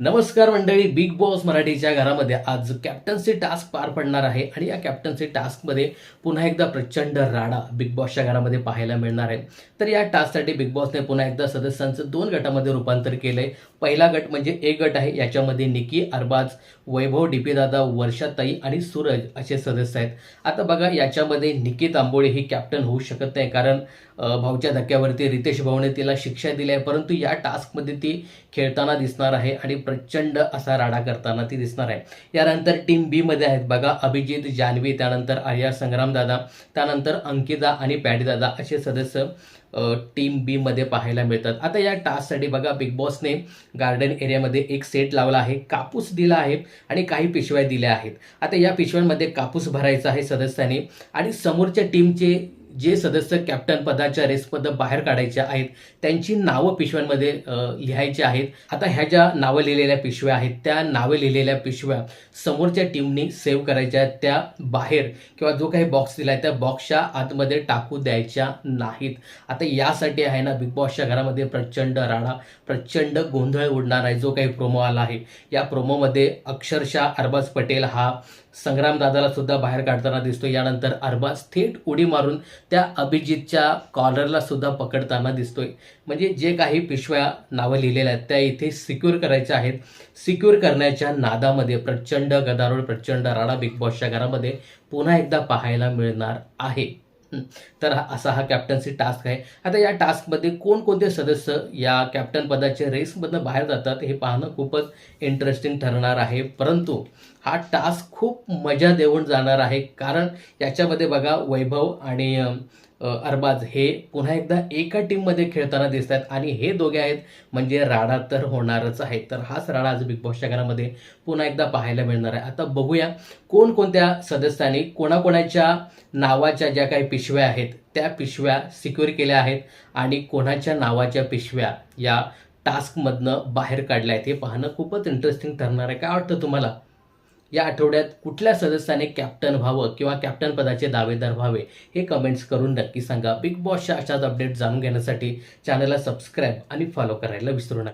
नमस्कार मंडळी big boss मराठीच्या घरामध्ये आज कॅप्टन्सी टास्क पार पडणार आहे आणि या कॅप्टन्सी टास्कमध्ये पुन्हा एकदा प्रचंड राडा बिग बॉसच्या घरामध्ये पाहायला मिळणार आहे. तर या टास्कसाठी बिग बॉसने पुन्हा एकदा सदस्यांचं दोन गटामध्ये रूपांतर केलं आहे पहिला गट म्हणजे एक गट आहे याच्यामध्ये निकी अरबाज वैभव डिपीदादा वर्षाताई आणि सूरज असे सदस्य आहेत. आता बघा याच्यामध्ये निकी तांबोळे ही कॅप्टन होऊ शकत नाही कारण भाऊच्या धक्क्यावरती रितेश भाऊने तिला शिक्षा दिली आहे. परंतु या टास्कमध्ये ती खेळताना दिसणार आहे आणि प्रचंड असा राडा करताना ती दिसणार आहे. यानंतर टीम बी मध्ये आहेत बघा अभिजित जान्हवी त्यानंतर आर्या संग्रामदादा त्यानंतर अंकिता आणि पॅडीदादा असे सदस्य टीम बी मध्ये पाहायला मिळतात. आता या टास्कसाठी बघा बिग बॉसने गार्डन एरियामध्ये एक सेट लावला आहे कापूस दिला आहे आणि काही पिशव्या दिल्या आहेत. आता या पिशव्यांमध्ये कापूस भरायचा आहे सदस्यांनी आणि समोरच्या टीमचे जे सदस्य कॅप्टन पदाच्या रेसपदं बाहेर काढायचे आहेत त्यांची नावं पिशव्यांमध्ये लिहायची आहेत. आता ह्या ज्या नावं लिहिलेल्या पिशव्या आहेत त्या नावं लिहिलेल्या पिशव्या समोरच्या टीमनी सेव्ह करायच्या आहेत. त्या बाहेर किंवा जो काही बॉक्स दिला आहे त्या बॉक्सच्या आतमध्ये टाकू द्यायच्या नाहीत. आता यासाठी आहे ना बिग बॉसच्या घरामध्ये प्रचंड राडा प्रचंड गोंधळ उडणार आहे. जो काही प्रोमो आला आहे या प्रोमोमध्ये अक्षरशः अरबाज पटेल हा संग्राम दादाला सुद्धा बाहेर काढताना दिसतो यानंतर अरबाज थेट उडी मारून त्या अभिजितच्या कॉलरला सुद्धा पकडताना दिसतोय. म्हणजे जे काही पिशव्या नावं लिहिलेल्या आहेत त्या इथे सिक्युअर करायच्या आहेत. सिक्युअर करण्याच्या नादामध्ये प्रचंड गदारोळ प्रचंड राडा बिग बॉसच्या घरामध्ये पुन्हा एकदा पाहायला मिळणार आहे. तर असा हा कॅप्टन्सी टास्क आहे. आता या टास्कमध्ये कोणकोणते सदस्य या कॅप्टन पदाच्या रेसमधनं बाहेर जातात हे पाहणं खूपच इंटरेस्टिंग ठरणार आहे. परंतु हा टास्क खूप मजा देऊन जाणार आहे. कारण याच्यामध्ये बघा वैभव आणि अरबाज हे पुन्हा एकदा एका टीममध्ये खेळताना दिसत आहेत आणि हे दोघे आहेत म्हणजे राडा तर होणारच आहे. तर हाच राडा आज बिग बॉसच्या घरामध्ये पुन्हा एकदा पाहायला मिळणार आहे. आता बघूया कोणकोणत्या सदस्यांनी कोणाकोणाच्या नावाच्या ज्या काही पिशव्या आहेत त्या पिशव्या सिक्युअर केल्या आहेत आणि कोणाच्या नावाच्या पिशव्या या टास्कमधनं बाहेर काढल्या आहेत हे पाहणं खूपच इंटरेस्टिंग ठरणार आहे. काय वाटतं तुम्हाला? या आठवड्यात कुठल्या सदस्याने कॅप्टन व्हावं किंवा कॅप्टन पदाचे दावेदार व्हावे हे कमेंट्स करून नक्की सांगा. बिग बॉसच्या अशाच अपडेट जाणून घेण्यासाठी चॅनलला सबस्क्राईब आणि फॉलो करायला विसरू नका.